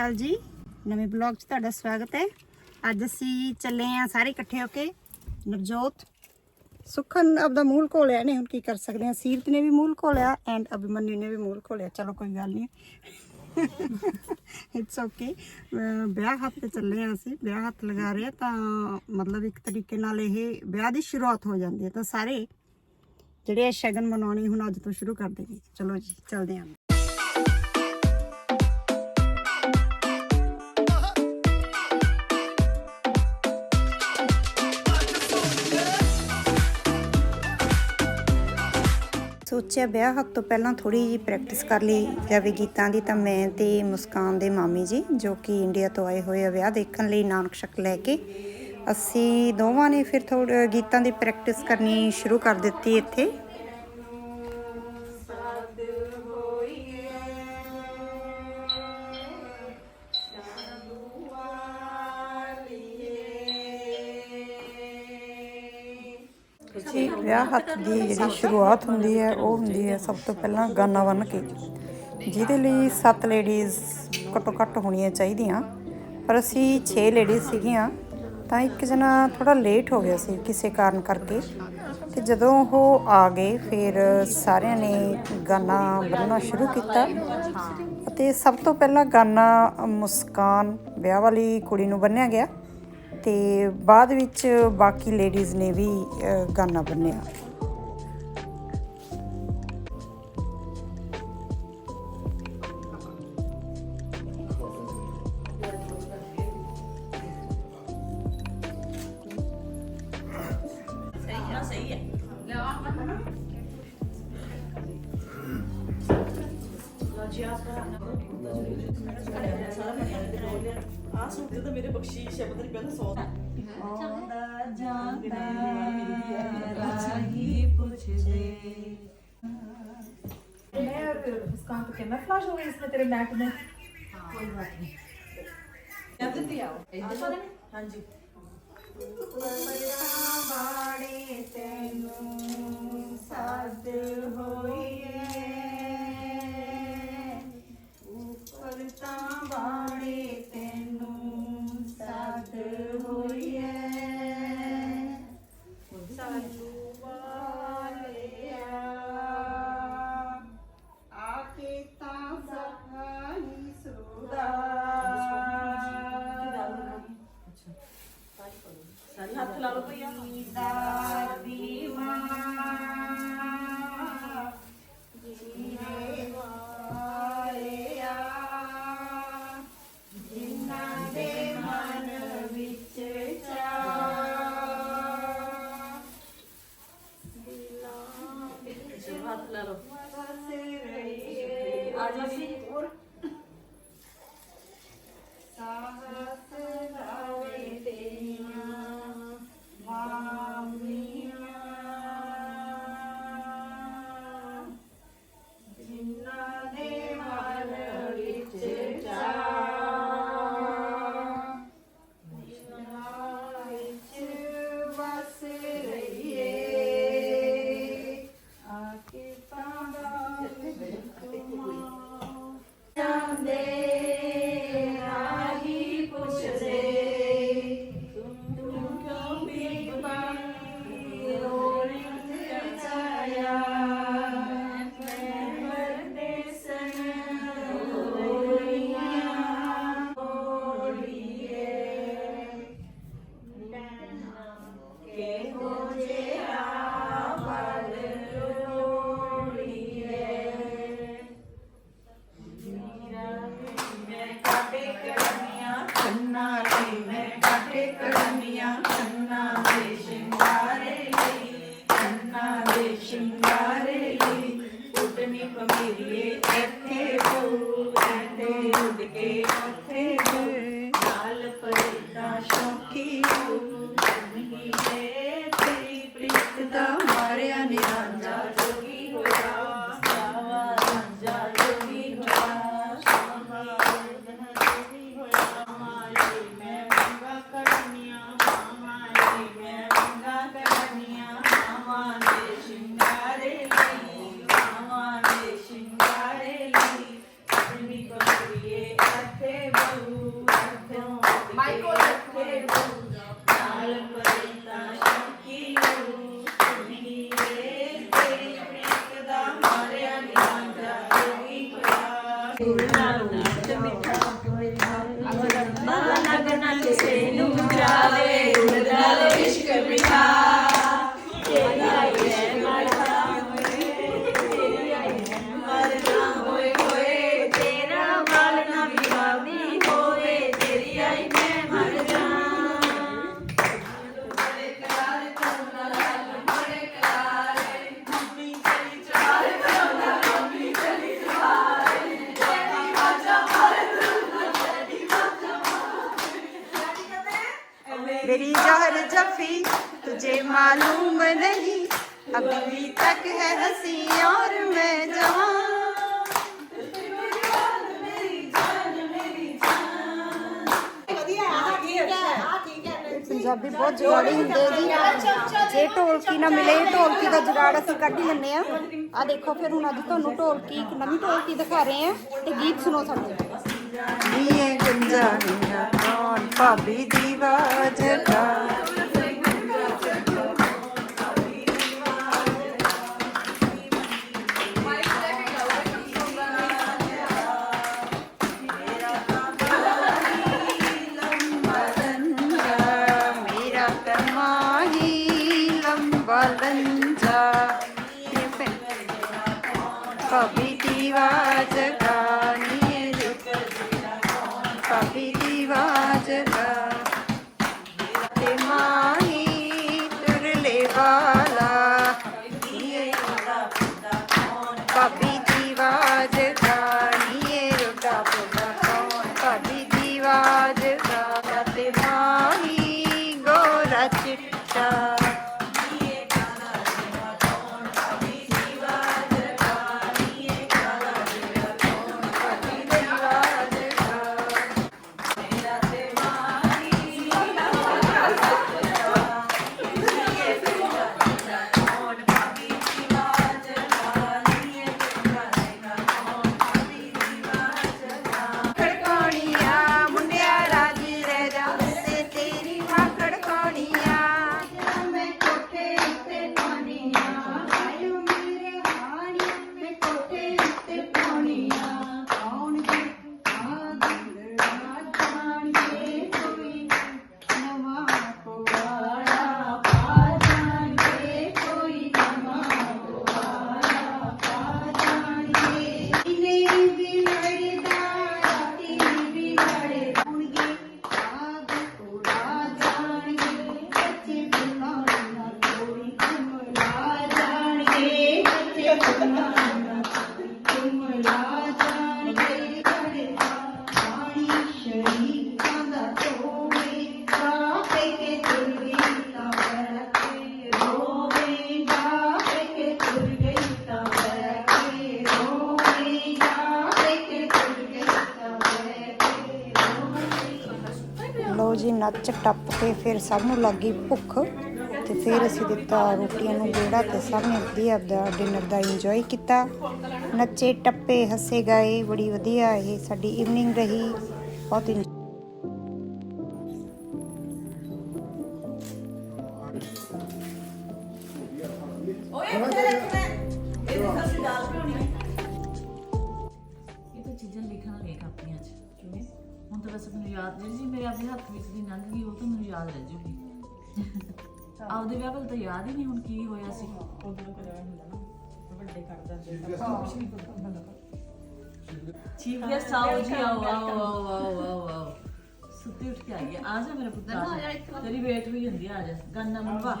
ਅਕਾਲ ਜੀ। ਨਵੇਂ ਬਲੌਗ 'ਚ ਤੁਹਾਡਾ ਸਵਾਗਤ ਹੈ। ਅੱਜ ਅਸੀਂ ਚੱਲੇ ਆ ਸਾਰੇ ਇਕੱਠੇ ਹੋ ਕੇ ਨਵਜੋਤ। ਸੁਖਨ ਆਪਦਾ ਮੂਲ ਘੋਲਿਆ ਨੇ ਹੁਣ ਕੀ ਕਰ ਸਕਦੇ ਆ ਸੀਰਤ ਨੇ ਵੀ ਮੂਲ ਘੋਲਿਆ ਐਂਡ ਅਭਿਮਨਿਊ ਨੇ ਵੀ ਮੂਲ ਘੋਲਿਆ। ਚਲੋ ਕੋਈ ਗੱਲ ਨਹੀਂ। ਇਟਸ ਓਕੇ ਵਿਆਹ ਹੱਥ ਤੇ ਚੱਲੇ ਆ ਅਸੀਂ। ਵਿਆਹ ਹੱਥ ਲਗਾ ਰਹੇ ਆ ਤਾਂ ਮਤਲਬ ਇੱਕ ਤਰੀਕੇ ਨਾਲ ਇਹ ਵਿਆਹ ਦੀ ਸ਼ੁਰੂਆਤ ਹੋ ਜਾਂਦੀ ਹੈ। ਤਾਂ ਸਾਰੇ ਜਿਹੜੇ ਸ਼ਗਨ ਮਨਾਉਣੇ ਹੁਣ ਅੱਜ ਤੋਂ ਸ਼ੁਰੂ ਕਰ ਦੇਗੇ ਚਲੋ ਜੀ, ਚੱਲਦੇ ਆਂ ਸੋਚਿਆ ਵਿਆਹ ਹੱਥ ਤੋਂ ਪਹਿਲਾਂ ਥੋੜੀ ਜੀ ਪ੍ਰੈਕਟਿਸ ਕਰ ਲਈ ਜਾਵੇ ਗੀਤਾਂ ਦੀ ਤਾਂ ਮੈਂ ਤੇ ਮੁਸਕਾਨ ਦੇ ਮਾਮੀ ਜੀ, ਜੋ ਕਿ ਇੰਡੀਆ ਤੋਂ ਆਏ ਹੋਏ ਆ ਵਿਆਹ ਦੇਖਣ ਲਈ ਨਾਨਕ ਸ਼ਕ ਲੈ ਕੇ, ਅਸੀਂ ਦੋਵਾਂ ਨੇ ਫਿਰ ਥੋੜੇ ਗੀਤਾਂ ਦੀ ਪ੍ਰੈਕਟਿਸ ਕਰਨੀ ਸ਼ੁਰੂ ਕਰ ਦਿੱਤੀ ਇੱਥੇ। ਵਿਆਹ ਹੱਥ ਦੀ ਜਿਹੜੀ ਸ਼ੁਰੂਆਤ ਹੁੰਦੀ ਹੈ, ਉਹ ਹੁੰਦੀ ਹੈ ਸਭ ਤੋਂ ਪਹਿਲਾਂ ਗਾਨਾ ਬੰਨ ਕੇ। ਜਿਹਦੇ ਲਈ ਸੱਤ ਲੇਡੀਜ਼ ਘੱਟੋ ਘੱਟ ਹੋਣੀਆਂ ਚਾਹੀਦੀਆਂ। ਪਰ ਅਸੀਂ 6 ਲੇਡੀਜ਼ ਸੀਗੀਆਂ, ਤਾਂ ਇੱਕ ਜਣਾ ਥੋੜਾ ਲੇਟ ਹੋ ਗਿਆ ਸੀ ਕਿਸੇ ਕਾਰਨ ਕਰਕੇ। ਤੇ ਜਦੋਂ ਉਹ ਆ ਗਏ, ਫਿਰ ਸਾਰਿਆਂ ਨੇ ਗਾਨਾ ਬੰਨਣਾ ਸ਼ੁਰੂ ਕੀਤਾ। ਅਤੇ ਸਭ ਤੋਂ ਪਹਿਲਾਂ ਗਾਨਾ ਮੁਸਕਾਨ ਵਿਆਹ ਵਾਲੀ ਕੁੜੀ ਨੂੰ ਬੰਨਿਆ ਗਿਆ। ਤੇ ਬਾਅਦ ਵਿੱਚ ਬਾਕੀ ਲੇਡੀਜ਼ ਨੇ ਵੀ ਗਾਣਾ ਬੰਨਿਆ। ਆ ਸੂਟ ਤੇ ਤਾਂ ਮੇਰੇ ਬਖਸ਼ੀ ਸ਼ਬਦ ਨਹੀਂ ਪਹਿਲਾਂ ਸੌਂ ਆਉਂਦਾ ਜਾਂਦਾ ਰਾਹੀ ਪੁੱਛਦੇ। ਮੈਂ ਮੁਸਕਾਨ ਤੋਂ ਕਹਿੰਦਾ ਫਲਾਸ਼ ਹੋ ਗਈ ਇਸ ਤੇਰੇ ਨੈਕ ਨੇ। ਕੋਈ ਬਾਤ ਨਹੀਂ ਜਦ ਤੁਸੀਂ ਆਓ ਇੱਧਰ ਸਾਰੇ ਹਾਂਜੀ। ਬਾੜੇ ਤੈਨੂੰ ਸਾਦ ਹੋਈ agricultura. i'm gonna be familie. Punjabi ਬਹੁਤ ਜੁਗਾੜੀ ਹੁੰਦੇ ਜੀ। ਜੇ ਢੋਲਕੀ ਨਾ ਮਿਲੇ, ਢੋਲਕੀ ਦਾ ਜੁਗਾੜ ਅਸੀਂ ਕੱਢ ਹੀ ਲੈਂਦੇ ਆ ਆ ਦੇਖੋ ਫਿਰ ਹੁਣ ਅੱਜ ਤੁਹਾਨੂੰ ਢੋਲਕੀ, ਇੱਕ ਨਵੀਂ ਢੋਲਕੀ ਦਿਖਾ ਰਹੇ ਆ ਤੇ ਗੀਤ ਸੁਣੋ ਸਾਡੇ। ਨੀਏ ਗੰਜਾਨੀਆਂ ਕੌਣ? ਭਾਬੀ ਦੀ ਆਵਾਜ਼ कभी दीवाज ਲੋ ਨੱਚ ਟੱਪ ਕੇ ਫਿਰ ਸਭ ਨੂੰ ਲੱਗੀ ਭੁੱਖ ਤੇ ਫਿਰ ਅਸੀਂ ਦਿੱਤਾ ਰੋਟੀਆਂ ਨੂੰ ਗੇੜਾ ਤੇ ਸਭ ਨੇ ਵਧੀਆ ਆਪਦਾ ਡਿਨਰ ਦਾ ਇੰਜੋਏ ਕੀਤਾ। ਨੱਚੇ, ਟੱਪੇ, ਹੱਸੇ, ਗਾਏ, ਬੜੀ ਵਧੀਆ ਇਹ ਸਾਡੀ ਇਵਨਿੰਗ ਰਹੀ। ਬਹੁਤ ਇੰਜ- ਓਏ ਇੱਥੇ ਰੱਖ ਲੈ ਇਹਦੇ ਸਾਸੀ ਪਿਉਣੀ ਯਾਦ ਜਿਹੜੀ ਚੀਜ਼ ਮੇਰੇ ਆਪਣੇ ਹੱਥ ਵਿੱਚ ਦੀ ਲੰਘ ਗਈ ਉਹ ਤਾਂ ਮੈਨੂੰ ਯਾਦ ਰਹਿ ਜੂਗੀ। ਆਪਦੇ ਵਿਆਹ ਵੱਲ ਤਾਂ ਯਾਦ ਹੀ ਨਹੀਂ ਹੁਣ ਕੀ ਹੋਇਆ ਸੀ। ਚੀਫ ਗੈਸਟ ਆਓ ਜੀ ਆਓ ਆਓ ਆਓ ਆਓ ਆਓ ਆਓ। ਸੁੱਤੀ ਉੱਠ ਕੇ ਆਈ ਆ ਜਾ ਮੇਰਾ ਪੁੱਤ ਆ ਜਾ। ਤੇਰੀ ਵੇਟ ਵੀ ਹੁੰਦੀ ਆ ਆ ਜਾ। ਗਾਨਾ ਮੰਗਵਾ